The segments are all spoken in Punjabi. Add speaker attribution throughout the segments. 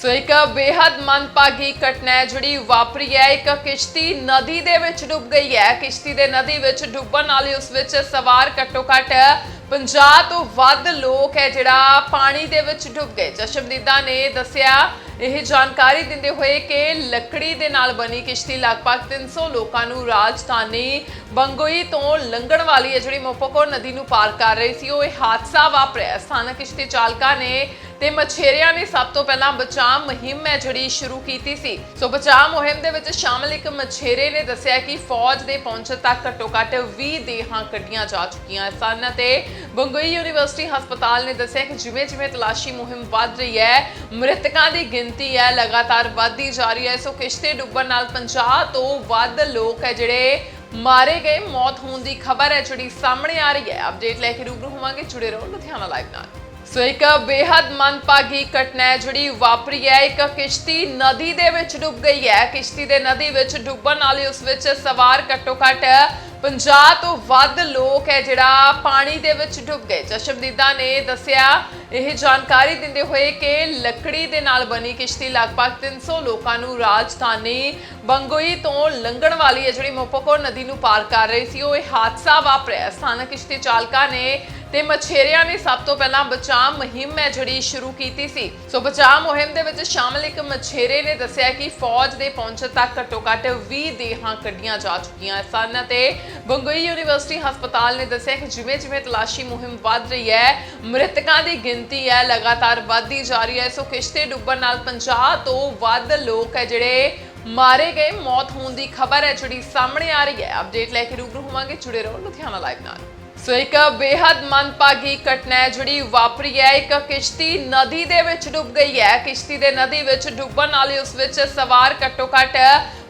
Speaker 1: ਸੋ ਇੱਕ ਬੇहद ਮੰਦਭਾਗੀ ਘਟਨਾ ਹੈ ਜਿਹੜੀ ਵਾਪਰੀ ਹੈ। ਇੱਕ ਕਿਸ਼ਤੀ ਨਦੀ ਦੇ ਵਿੱਚ ਡੁੱਬ ਗਈ ਹੈ। ਕਿਸ਼ਤੀ ਦੇ ਨਦੀ ਵਿੱਚ ਡੁੱਬਣ ਨਾਲ ਹੀ ਉਸ ਵਿੱਚ ਸਵਾਰ ਘੱਟੋ ਘੱਟ 50 ਤੋਂ ਵੱਧ ਲੋਕ ਹੈ ਜਿਹੜਾ ਪਾਣੀ ਦੇ ਵਿੱਚ ਡੁੱਬ ਗਏ ਚਸ਼ਮਦੀਦਾ ਨੇ ਦੱਸਿਆ, ਇਹ ਜਾਣਕਾਰੀ ਦਿੰਦੇ ਹੋਏ ਕਿ ਲੱਕੜੀ ਦੇ ਨਾਲ ਬਣੀ ਕਿਸ਼ਤੀ ਲਗਭਗ 300 ਲੋਕਾਂ ਨੂੰ ਰਾਜਧਾਨੀ ਬੰਗੋਈ ਤੋਂ ਲੰਘਣ ਵਾਲੀ ਹੈ ਜਿਹੜੀ ਮੋਪੋਕੋ ਨਦੀ ਨੂੰ ਪਾਰ ਕਰ ਰਹੀ ਸੀ। ਉਹ ਇਹ ਹਾਦਸਾ ਵਾਪਰਿਆ। ਸਥਾਨਕ ਕਿਸ਼ਤੀ ਚਾਲਕਾਂ ਨੇ ਤੇ ਮਛੇਰਿਆਂ ਨੇ ਸਭ ਤੋਂ ਪਹਿਲਾਂ ਬਚਾਅ ਮੁਹਿੰਮ ਹੈ ਜਿਹੜੀ ਸ਼ੁਰੂ ਕੀਤੀ ਸੀ। ਸੋ ਬਚਾਅ ਮੁਹਿੰਮ ਦੇ ਵਿੱਚ ਸ਼ਾਮਲ ਇੱਕ ਮਛੇਰੇ ਨੇ ਦੱਸਿਆ ਕਿ ਫੌਜ ਦੇ ਪਹੁੰਚਣ ਤੱਕ ਘੱਟੋ ਘੱਟ 20 ਦੇਹਾਂ ਕੱਢੀਆਂ ਜਾ ਚੁੱਕੀਆਂ ਸਨ ਤੇ ਬੰਗੋਈ ਯੂਨੀਵਰਸਿਟੀ ਹਸਪਤਾਲ ਨੇ ਦੱਸਿਆ ਕਿ ਜਿਵੇਂ ਜਿਵੇਂ ਤਲਾਸ਼ੀ ਮੁਹਿੰਮ ਵੱਧ ਰਹੀ ਹੈ, ਮ੍ਰਿਤਕਾਂ ਦੀ ਗਿਣਤੀ ਹੈ, ਲਗਾਤਾਰ ਵਧਦੀ ਜਾ ਰਹੀ ਹੈ। ਸੋ ਕਿਸ਼ਤੀ ਡੁੱਬਣ ਨਾਲ 50 ਤੋਂ ਵੱਧ ਲੋਕ ਹੈ ਜਿਹੜੇ ਮਾਰੇ ਗਏ। ਮੌਤ ਹੋਣ ਦੀ ਖਬਰ ਹੈ ਜਿਹੜੀ ਸਾਹਮਣੇ ਆ ਰਹੀ ਹੈ। ਅਪਡੇਟ ਲੈ ਕੇ ਰੂਬਰੂ ਹੋਵਾਂਗੇ। ਜੁੜੇ ਰਹੋ ਲੁਧਿਆਣਾ ਲਾਈਵ ਨਾਲ। ਸੋ ਇੱਕ ਬੇहद ਮੰਦਭਾਗੀ ਘਟਨਾ ਹੈ ਜਿਹੜੀ ਵਾਪਰੀ ਹੈ। ਇੱਕ ਕਿਸ਼ਤੀ ਨਦੀ ਦੇ ਵਿੱਚ ਡੁੱਬ ਗਈ ਹੈ। ਕਿਸ਼ਤੀ ਦੇ ਨਦੀ ਵਿੱਚ ਡੁੱਬਣ ਨਾਲ ਹੀ ਉਸ ਵਿੱਚ ਸਵਾਰ ਘੱਟੋ ਘੱਟ 50 ਤੋਂ ਵੱਧ ਲੋਕ ਹੈ ਜਿਹੜਾ ਪਾਣੀ ਦੇ ਵਿੱਚ ਡੁੱਬ ਗਏ। ਚਸ਼ਮਦੀਦਾ ਨੇ ਦੱਸਿਆ, ਇਹ ਜਾਣਕਾਰੀ ਦਿੰਦੇ ਹੋਏ ਕਿ ਲੱਕੜੀ ਦੇ ਨਾਲ ਬਣੀ ਕਿਸ਼ਤੀ ਲਗਭਗ 300 ਲੋਕਾਂ ਨੂੰ ਰਾਜਧਾਨੀ ਬੰਗੋਈ ਤੋਂ ਲੰਘਣ ਵਾਲੀ ਹੈ। ਜਿਹੜੀ ਮੋਪੋਕੋ ਨਦੀ ਨੂੰ ਪਾਰ ਕਰ ਰਹੀ ਸੀ, ਉਹ ਇਹ ਹਾਦਸਾ ਵਾਪਰਿਆ। ਸਥਾਨਕ ਕਿਸ਼ਤੀ ਚਾਲਕਾਂ ਨੇ ਤੇ ਮਛੇਰਿਆਂ ਨੇ ਸਭ ਤੋਂ ਪਹਿਲਾਂ ਬਚਾਅ ਮੁਹਿੰਮ ਹੈ ਜਿਹੜੀ ਸ਼ੁਰੂ ਕੀਤੀ ਸੀ। ਸੋ ਬਚਾਅ ਮੁਹਿੰਮ ਦੇ ਵਿੱਚ ਸ਼ਾਮਲ ਇੱਕ ਮਛੇਰੇ ਨੇ ਦੱਸਿਆ ਕਿ ਫੌਜ ਦੇ ਪਹੁੰਚਣ ਤੱਕ ਘੱਟੋ ਘੱਟ 20 ਦੇਹਾਂ ਕੱਢੀਆਂ ਜਾ ਚੁੱਕੀਆਂ ਸਨ ਤੇ ਬੰਗੋਈ ਯੂਨੀਵਰਸਿਟੀ ਹਸਪਤਾਲ ਨੇ ਦੱਸਿਆ ਕਿ ਜਿਵੇਂ ਜਿਵੇਂ ਤਲਾਸ਼ੀ ਮੁਹਿੰਮ ਵੱਧ ਰਹੀ ਹੈ, ਮ੍ਰਿਤਕਾਂ ਦੀ ਗਿਣਤੀ ਹੈ ਲਗਾਤਾਰ ਵਧਦੀ ਜਾ ਰਹੀ ਹੈ। ਸੋ ਕਿਸ਼ਤੇ ਡੁੱਬਣ ਨਾਲ 50 ਤੋਂ ਵੱਧ ਲੋਕ ਹੈ ਜਿਹੜੇ ਮਾਰੇ ਗਏ। ਮੌਤ ਹੋਣ ਦੀ ਖਬਰ ਹੈ ਜਿਹੜੀ ਸਾਹਮਣੇ ਆ ਰਹੀ ਹੈ। ਅਪਡੇਟ ਲੈ ਕੇ ਰੂਬਰੂ ਹੋਵਾਂਗੇ ਜੁੜੇ ਰਹੋ ਲੁਧਿਆਣਾ ਲਾਈਵ ਨਾਲ। ਸੋ ਇੱਕ ਬੇहद ਮੰਦਭਾਗੀ ਘਟਨਾ ਹੈ ਜਿਹੜੀ ਵਾਪਰੀ ਹੈ। ਇੱਕ ਕਿਸ਼ਤੀ ਨਦੀ ਦੇ ਵਿੱਚ ਡੁੱਬ ਗਈ ਹੈ। ਕਿਸ਼ਤੀ ਦੇ ਨਦੀ ਵਿੱਚ ਡੁੱਬਣ ਨਾਲ ਉਸ ਵਿੱਚ ਸਵਾਰ ਘੱਟੋ ਘੱਟ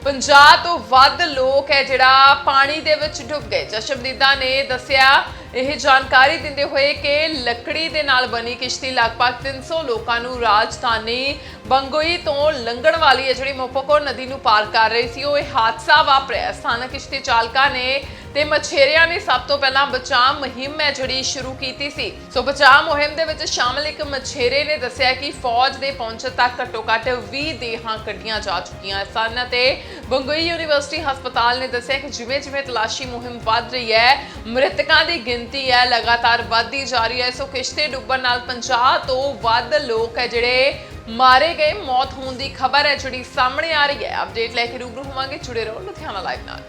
Speaker 1: 50 ਤੋਂ ਵੱਧ ਲੋਕ ਹੈ ਜਿਹੜਾ ਪਾਣੀ ਦੇ ਵਿੱਚ ਡੁੱਬ ਗਏ। ਚਸ਼ਮਦੀਦਾ ਨੇ ਦੱਸਿਆ, ਇਹ ਜਾਣਕਾਰੀ ਦਿੰਦੇ ਹੋਏ ਕਿ ਲੱਕੜੀ ਦੇ ਨਾਲ ਬਣੀ ਕਿਸ਼ਤੀ ਲਗਭਗ 300 ਲੋਕਾਂ ਨੂੰ ਰਾਜਧਾਨੀ ਬੰਗੋਈ ਤੋਂ ਲੰਘਣ ਵਾਲੀ ਹੈ। ਜਿਹੜੀ ਮੋਪੋਕੋ ਨਦੀ ਨੂੰ ਪਾਰ ਕਰ ਰਹੀ ਸੀ, ਉਹ ਇਹ ਹਾਦਸਾ ਵਾਪਰਿਆ। ਸਥਾਨਕ ਕਿਸ਼ਤੀ ਚਾਲਕਾਂ ਨੇ ਤੇ ਮਛੇਰਿਆਂ ਨੇ ਸਭ ਤੋਂ ਪਹਿਲਾਂ ਬਚਾਅ ਮੁਹਿੰਮ ਹੈ ਜਿਹੜੀ ਸ਼ੁਰੂ ਕੀਤੀ ਸੀ। ਸੋ ਬਚਾਅ ਮੁਹਿੰਮ ਦੇ ਵਿੱਚ ਸ਼ਾਮਲ ਇੱਕ ਮਛੇਰੇ ਨੇ ਦੱਸਿਆ ਕਿ ਫੌਜ ਦੇ ਪਹੁੰਚਣ ਤੱਕ ਘੱਟੋ ਘੱਟ 20 ਦੇਹਾਂ ਕੱਢੀਆਂ ਜਾ ਚੁੱਕੀਆਂ ਸਨ ਤੇ ਬੰਗੋਈ ਯੂਨੀਵਰਸਿਟੀ ਹਸਪਤਾਲ ਨੇ ਦੱਸਿਆ ਕਿ ਜਿਵੇਂ ਜਿਵੇਂ ਤਲਾਸ਼ੀ ਮੁਹਿੰਮ ਵੱਧ ਰਹੀ ਹੈ, ਮ੍ਰਿਤਕਾਂ ਦੀ ਗਿਣਤੀ ਹੈ ਲਗਾਤਾਰ ਵਧਦੀ ਜਾ ਰਹੀ ਹੈ। ਸੋ ਕਿਸ਼ਤੇ ਡੁੱਬਣ ਨਾਲ 50 ਤੋਂ ਵੱਧ ਲੋਕ ਹੈ ਜਿਹੜੇ ਮਾਰੇ ਗਏ। ਮੌਤ ਹੋਣ ਦੀ ਖਬਰ ਹੈ ਜਿਹੜੀ ਸਾਹਮਣੇ ਆ ਰਹੀ ਹੈ। ਅਪਡੇਟ ਲੈ ਕੇ ਰੂਬਰੂ ਹੋਵਾਂਗੇ ਜੁੜੇ ਰਹੋ ਲੁਧਿਆਣਾ ਲਾਈਵ ਨਾਲ।